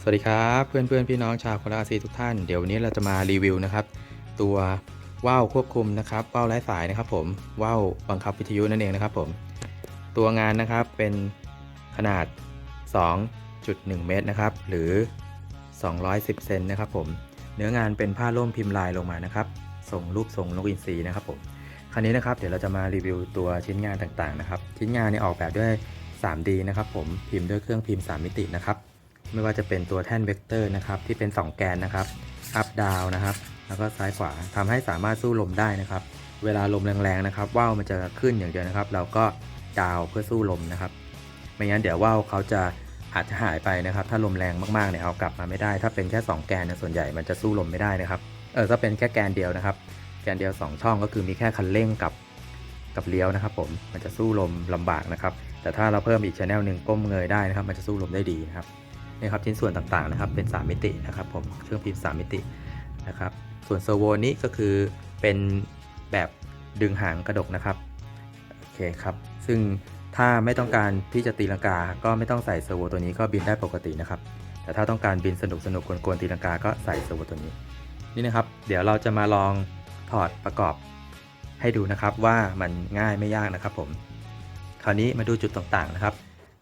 สวัสดีครับเพื่อนเพื่อนๆพี่น้องชาวโคราชซีทุกท่านเดี๋ยววันนี้เราจะมารีวิวนะครับ ตัวว่าวควบคุมนะครับว่าวไร้สายนะครับผมว่าวบังคับวิทยุนั่นเองนะครับผมตัวงานนะครับเป็นขนาด 2.1 เมตรนะครับ หรือ 210 เซนนะครับผมเนื้องานเป็นผ้าร่มพิมพ์ลายลงมานะครับส่งรูปทรงนกอินทรีนะครับผมคราวนี้นะครับเดี๋ยวเราจะมารีวิวตัวชิ้นงานต่างๆนะครับ ชิ้นงานเนี่ยออกแบบด้วย 3D นะครับผมพิมพ์ด้วยเครื่องพิมพ์ 3 มิตินะครับ ไม่ว่าจะเป็นตัวแท่นเวกเตอร์นะครับที่เป็น 2 แกนนะครับอัพดาวนะครับ แล้วก็ซ้ายขวาทำให้สามารถสู้ลมได้นะครับ เวลาลมแรงๆนะครับว่าวมันจะขึ้นอย่างเดียวนะครับ เราก็ดาวเพื่อสู้ลมนะครับ ไม่งั้นเดี๋ยวว่าวเขาจะอาจจะหายไปนะครับ ถ้าลมแรงมากๆเนี่ยเอากลับมาไม่ได้ ถ้าเป็นแค่ 2 แกนเนยส่วนใหญ่มันจะสู้ลมไม่ได้นะครับ เออถ้าเป็นแค่แกนเดียวนะครับ แกนเดียว 2 ช่องก็คือมีแค่คันเร่งกับกับเลี้ยวนะครับ ผมมันจะสู้ลมลำบากนะครับ แต่ถ้าเราเพิ่มอีกชแนลหนึ่งก้มเงยได้นะครับ มันจะสู้ลมได้ดีนะครับ นี่ครับชิ้นส่วนต่างๆนะครับเป็น 3 มิตินะครับผมเครื่องพิมพ์ 3 มิตินะครับส่วนเซอร์โวนี้ก็คือเป็นแบบดึงหางกระดกนะครับโอเคครับซึ่งถ้าไม่ต้องการที่จะตีลังกา ก็ไม่ต้องใส่เซอร์โวตัวนี้ก็บินได้ปกตินะครับแต่ถ้าต้องการบินสนุกสนุกกวนๆตีลังกาก็ใส่เซอร์โวตัวนี้นี่นะครับ เดี๋ยวเราจะมาลองถอดประกอบให้ดูนะครับว่ามันง่ายไม่ยากนะครับผม คราวนี้มาดูจุดต่างๆนะครับ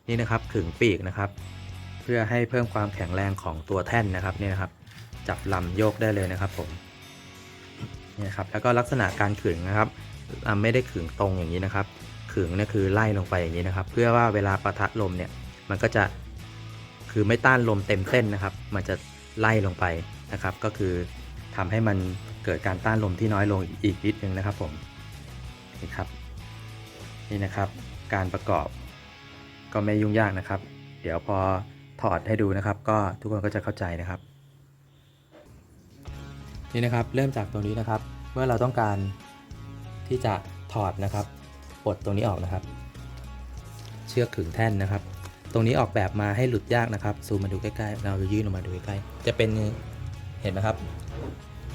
นี่นะครับขึงปีกนะครับ พื่อให้เพิ่มความแข็งแรงของตัวแท่นนะครับนี่นะครับ จับลำโยกได้เลยนะครับผมนี่นะครับแล้วก็ลักษณะการขึงนะครับไม่ได้ขึงตรงอย่างนี้นะครับขึงนี่คือไล่ลงไปอย่างนี้นะครับ เพื่อว่าเวลาปะทะลมเนี่ยมันก็จะคือไม่ต้านลมเต็มเส้นนะครับ มันจะไล่ลงไปนะครับ ก็คือทำให้มันเกิดการต้านลมที่น้อยลงอีกนิดนึงนะครับผมนี่ครับนี่นะครับ การประกอบก็ไม่ยุ่งยากนะครับ เดี๋ยวพอ ถอดให้ดูนะครับ ก็ทุกคนก็จะเข้าใจนะครับ นี่นะครับเริ่มจากตรงนี้นะครับ เมื่อเราต้องการที่จะถอดนะครับปลดตรงนี้ออกนะครับ เชือกขึงแท่นนะครับ ตรงนี้ออกแบบมาให้หลุดยากนะครับซูมมาดูใกล้ๆ เราจะยื่นออกมาดูใกล้ๆจะเป็นเห็นไหมครับ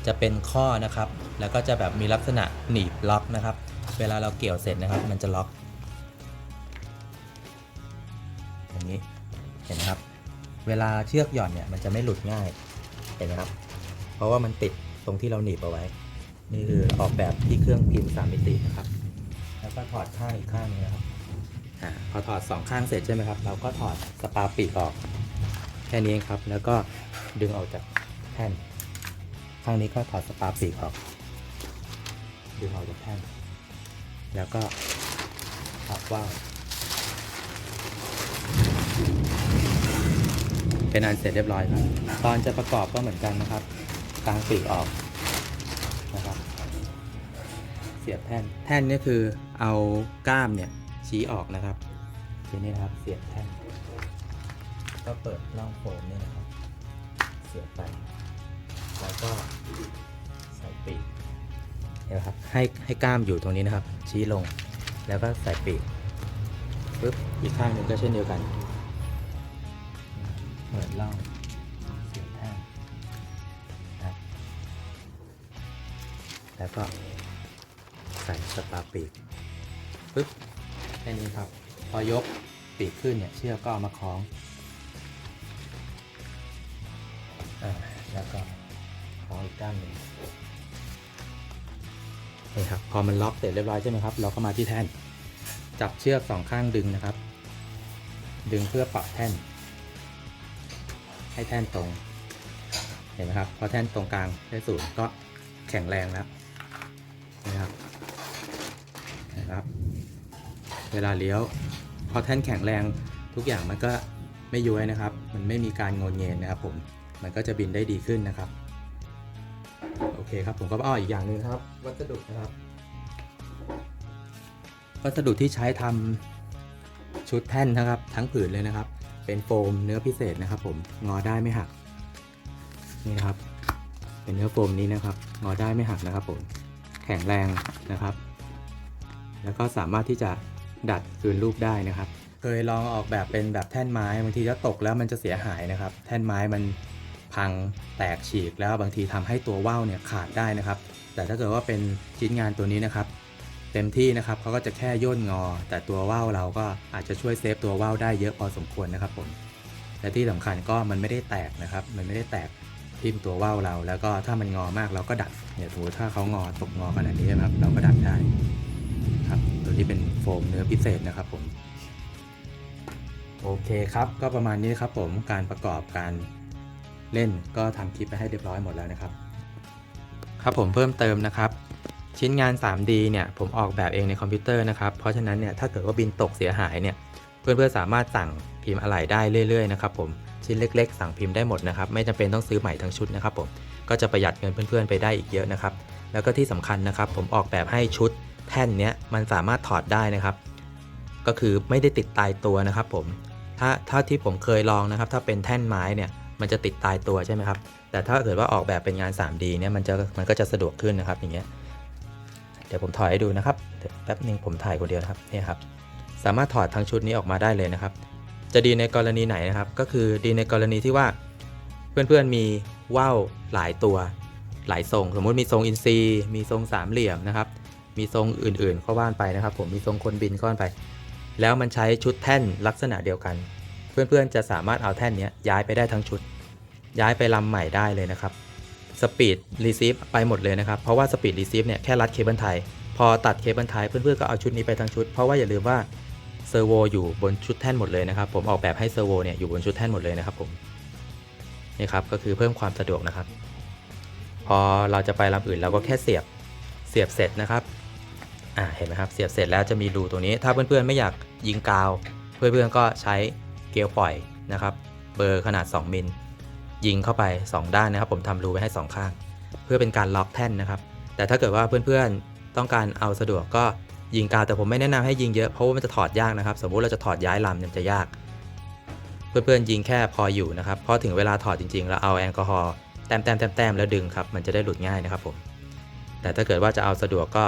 จะเป็นข้อนะครับ แล้วก็จะแบบมีลักษณะหนีบล็อกนะครับ เวลาเราเกี่ยวเสร็จนะครับ มันจะล็อกอย่างนี้เห็นไหมครับ เวลาเชือกหย่อนเนี่ยมันจะไม่หลุดง่ายเห็นไหมครับ เพราะว่ามันติดตรงที่เราหนีบเอาไว้ นี่คือออกแบบที่เครื่องพิมพ์สามมิตินะครับ แล้วก็ถอดข้างอีกข้างนึงนะครับอพอถอดสองข้างเสร็จใช่ไหมครับ เราก็ถอดสปาปีกออกแค่นี้เองครับ แล้วก็ดึงออกจากแท่น ข้างนี้ก็ถอดสปาปีกออก ดึงออกจากแท่น แล้วก็พับว่าว เป็นอันเสร็จเรียบร้อยครับ ตอนจะประกอบก็เหมือนกันนะครับกางปีกออกนะครับ เสียบแท่น แท่นนี่คือเอาก้ามเนี่ยชี้ออกนะครับทีนี้นะครับเสียบแท่น ก็เปิดร่องโฟมนี่นะครับ เสียบไป แล้วก็ใส่ปีกเนี่ยนะครับ ให้ให้ก้ามอยู่ตรงนี้นะครับ ชี้ลง แล้วก็ใส่ปีกปึ๊บอีกข้างหนึ่งก็เช่นเดียวกัน เปิดเล่องเสียบแท่งนะครับแล้วก็ใส่สตาปีกปึ๊บแค่นี้ครับ พอยกปีกขึ้นเนี่ยเชือกก็เอามาคล้องอ่าแล้วก็คล้องอีกด้านหนึ่งนี่ครับพอมันล็อกเสร็จเรียบร้อยใช่ไหมครับ เราก็มาที่แท่น จับเชือกสองข้างดึงนะครับ ดึงเพื่อปรับแท่น ให้แท่นตรง เห็นไหมครับ พอแท่นตรงกลางได้ศูนย์ก็แข็งแรงแล้วนะครับนะครับ เวลาเลี้ยว พอแท่นแข็งแรงทุกอย่างมันก็ไม่ย้วยนะครับ มันไม่มีการโงนเงนนะครับผม มันก็จะบินได้ดีขึ้นนะครับ โอเคครับ ผมก็อ้ออีกอย่างหนึ่งครับ วัสดุนะครับ วัสดุที่ใช้ทำชุดแท่นนะครับ ทั้งผืนเลยนะครับ เป็นโฟมเนื้อพิเศษนะครับ ผมงอได้ไม่หัก นี่นะครับ เป็นเนื้อโฟมนี้นะครับ งอได้ไม่หักนะครับ ผมแข็งแรงนะครับ แล้วก็สามารถที่จะดัดคืนรูปได้นะครับ เคยลองออกแบบเป็นแบบแท่นไม้บางทีถ้าตกแล้วมันจะเสียหายนะครับ แท่นไม้มันพังแตกฉีกแล้วบางทีทำให้ตัวว่าวเนี่ยขาดได้นะครับ แต่ถ้าเกิดว่าเป็นชิ้นงานตัวนี้นะครับ เต็มที่นะครับเขาก็จะแค่ย่นงอ แต่ตัวว่าวเราก็อาจจะช่วยเซฟตัวว่าวได้เยอะพอสมควรนะครับผมและที่สำคัญก็มันไม่ได้แตกนะครับ มันไม่ได้แตกทิ่มตัวว่าวเรา แล้วก็ถ้ามันงอมากเราก็ดัดเนี่ยสมมติถ้าเขางอตกงอขนาดนี้ใช่ไหมครับ เราก็ดัดได้ครับตัวนี้เป็นโฟมเนื้อพิเศษนะครับผมโอเคครับ ก็ประมาณนี้ครับผมการประกอบการเล่นก็ทำคลิปไปให้เรียบร้อยหมดแล้วนะครับ ครับผมเพิ่มเติมนะครับ ชิ้นงาน 3D เนี่ยผมออกแบบเองในคอมพิวเตอร์นะครับ เพราะฉะนั้นเนี่ยถ้าเกิดว่าบินตกเสียหายเนี่ยเพื่อนๆสามารถสั่งพิมพ์อะไหล่ได้เรื่อยๆนะครับผมชิ้นเล็กๆ สั่งพิมพ์ได้หมดนะครับไม่จำเป็นต้องซื้อใหม่ทั้งชุดนะครับผมก็จะประหยัดเงินเพื่อนๆไปได้อีกเยอะนะครับแล้วก็ที่สำคัญนะครับ ผมออกแบบให้ชุดแท่นเนี้ยมันสามารถถอดได้นะครับ ก็คือไม่ได้ติดตายตัวนะครับผมถ้าถ้าที่ผมเคยลองนะครับ ถ้าเป็นแท่นไม้เนี่ยมันจะติดตายตัวใช่ไหมครับแต่ถ้าเกิดว่าออกแบบเป็นงาน 3D เนี่ยมันจะมันก็จะสะดวกขึ้นนะครับอย่างเงี้ย ดี๋ยวผมถอยให้ดูนะครับเดี๋ยวแป๊บหนึ่งผมถ่ายคนเดียวนะครับเนี่ยครับ สามารถถอดทั้งชุดนี้ออกมาได้เลยนะครับ จะดีในกรณีไหนนะครับ ก็คือดีในกรณีที่ว่า เพื่อนๆมีว่าวหลายตัว หลายทรง สมมุติมีทรงอินซีย์มีทรงสามเหลี่ยมนะครับ มีทรงอื่นๆก็ว่านไปนะครับ ผมมีทรงคนบินก็ว่านไป แล้วมันใช้ชุดแท่นลักษณะเดียวกัน เพื่อนๆจะสามารถเอาแท่นนี้ย้ายไปได้ทั้งชุด ย้ายไปลำใหม่ได้เลยนะครับ สปีดรีซีฟไปหมดเลยนะครับ เพราะว่าสปีดรีซีฟเนี่ยแค่รัดเคเบิลไทยพอตัดเคเบิลไทยเพื่อนๆก็เอาชุดนี้ไปทั้งชุด เพราะว่าอย่าลืมว่าเซอร์โวอยู่บนชุดแท่นหมดเลยนะครับ ผมออกแบบให้เซอร์โวเนี่ยอยู่บนชุดแท่นหมดเลยนะครับผมนี่ครับก็คือเพิ่มความสะดวกนะครับ พอเราจะไปลำอื่นเราก็แค่เสียบเสียบเสร็จนะครับอ่าเห็นไหมครับเสียบเสร็จแล้วจะมีรูตรงนี้ ถ้าเพื่อนๆไม่อยากยิงกาว เพื่อนๆก็ใช้เกลียวปล่อยนะครับ เบอร์ขนาด 2 มิล ยิงเข้าไป 2 ด้านนะครับ ผมทำรูไว้ให้ 2 ข้าง เพื่อเป็นการล็อกแท่นนะครับ แต่ถ้าเกิดว่าเพื่อนๆต้องการเอาสะดวกก็ยิงกาวแต่ผมไม่แนะนำให้ยิงเยอะเพราะว่ามันจะถอดยากนะครับ สมมุติเราจะถอดย้ายลำยมันจะยาก เพื่อนๆยิงแค่พออยู่นะครับพอถึงเวลาถอดจริงๆแล้วเอาแอลกอฮอล์แต้มแต้มแต้มแต้มแล้วดึงครับมันจะได้หลุดง่ายนะครับผมแต่ถ้าเกิดว่าจะเอาสะดวกก็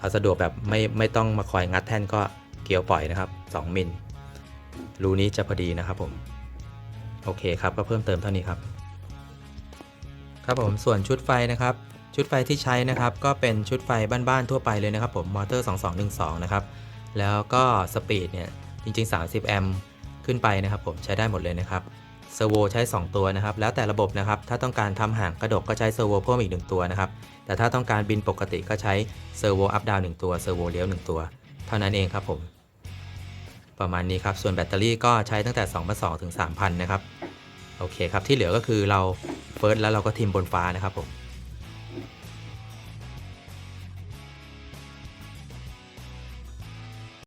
เอาสะดวกแบบไม่ไม่ต้องมาคอยงัดแท่นก็เกลียวปล่อยนะครับ 2 มิลรูนี้จะพอดีนะครับผม โอเคครับก็เพิ่มเติมเท่านี้ครับครับผมส่วนชุดไฟนะครับ ชุดไฟที่ใช้นะครับ ก็เป็นชุดไฟบ้านๆทั่วไปเลยนะครับผมมอเตอร์ 2212 นะครับ แล้วก็สปีดเนี่ยจริง ๆ 30 แอมป์ขึ้นไปนะครับ ผมใช้ได้หมดเลยนะครับเซอร์โวใช้ 2 ตัวนะครับ แล้วแต่ระบบนะครับ ถ้าต้องการทำห่างกระดกก็ใช้เซอร์โวเพิ่มอีก 1 ตัวนะครับ แต่ถ้าต้องการบินปกติก็ใช้เซอร์โวอัพดาว1ตัวเซอร์โวเลี้ยว1 ตัว เท่านั้นเองครับผม ประมาณนี้ครับ ส่วนแบตเตอรี่ก็ใช้ตั้งแต่ 2,200ถึง3,000 นะครับ โอเคครับ ที่เหลือก็คือเราเฟิร์สแล้วเราก็ทิมบนฟ้านะครับผม